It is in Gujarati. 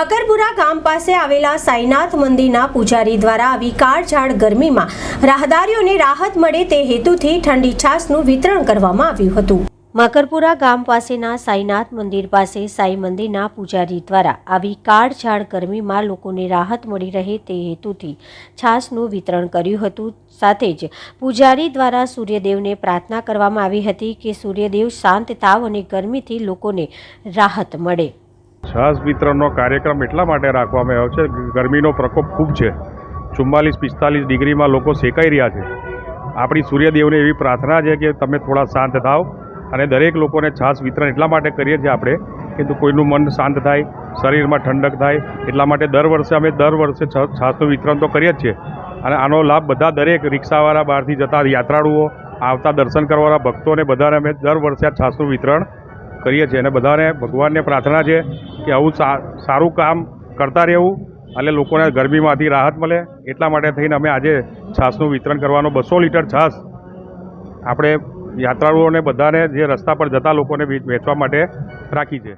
મકરપુરા ગામ પાસે આવેલા સાઈનાથ મંદિરના પૂજારી દ્વારા આવી કાળઝાળ ગરમીમાં રાહદારીઓને રાહત મળે તે હેતુથી ઠંડી છાશનું વિતરણ કરવામાં આવ્યું હતું. મકરપુરા ગામ પાસેના સાઈનાથ મંદિર પાસે સાઈ મંદિરના પૂજારી દ્વારા આવી કાળઝાળ ગરમીમાં લોકોને રાહત મળી રહે તે હેતુથી છાશનું વિતરણ કર્યું હતું. સાથે જ પૂજારી દ્વારા સૂર્યદેવને પ્રાર્થના કરવામાં આવી હતી કે સૂર્યદેવ શાંત તાવ અને ગરમીથી લોકોને રાહત મળે. છાસ વિતરણનો કાર્યક્રમ એટલા માટે રાખવામાં આવ્યો છે, ગરમીનો પ્રકોપ ખૂબ છે. ચુમ્માલીસ પિસ્તાલીસ ડિગ્રીમાં લોકો શેકાઈ રહ્યા છે. આપણી સૂર્યદેવને એવી પ્રાર્થના છે કે તમે થોડા શાંત થાવ અને દરેક લોકોને છાસ વિતરણ એટલા માટે કરીએ છીએ આપણે કે કોઈનું મન શાંત થાય, શરીરમાં ઠંડક થાય, એટલા માટે દર વર્ષે અમે દર વર્ષે છાસનું વિતરણ તો કરીએ જ છીએ. અને આનો લાભ બધા દરેક રિક્ષાવાળા બહારથી જતા યાત્રાળુઓ, આવતા દર્શન કરવાવાળા ભક્તોને બધાને અમે દર વર્ષે આ છાસનું વિતરણ કરીએ છીએ અને બધાને ભગવાનને પ્રાર્થના છે કે આવું સારું કામ કરતા રહેવું અને લોકોને ગરમીમાંથી રાહત મળે. એટલા માટે થઈને અમે આજે છાસનું વિતરણ કરવાનો બસો લીટર છાસ આપણે યાત્રાળુઓને બધાને જે રસ્તા પર જતા લોકોને વેચ- વેચવા માટે રાખી છે.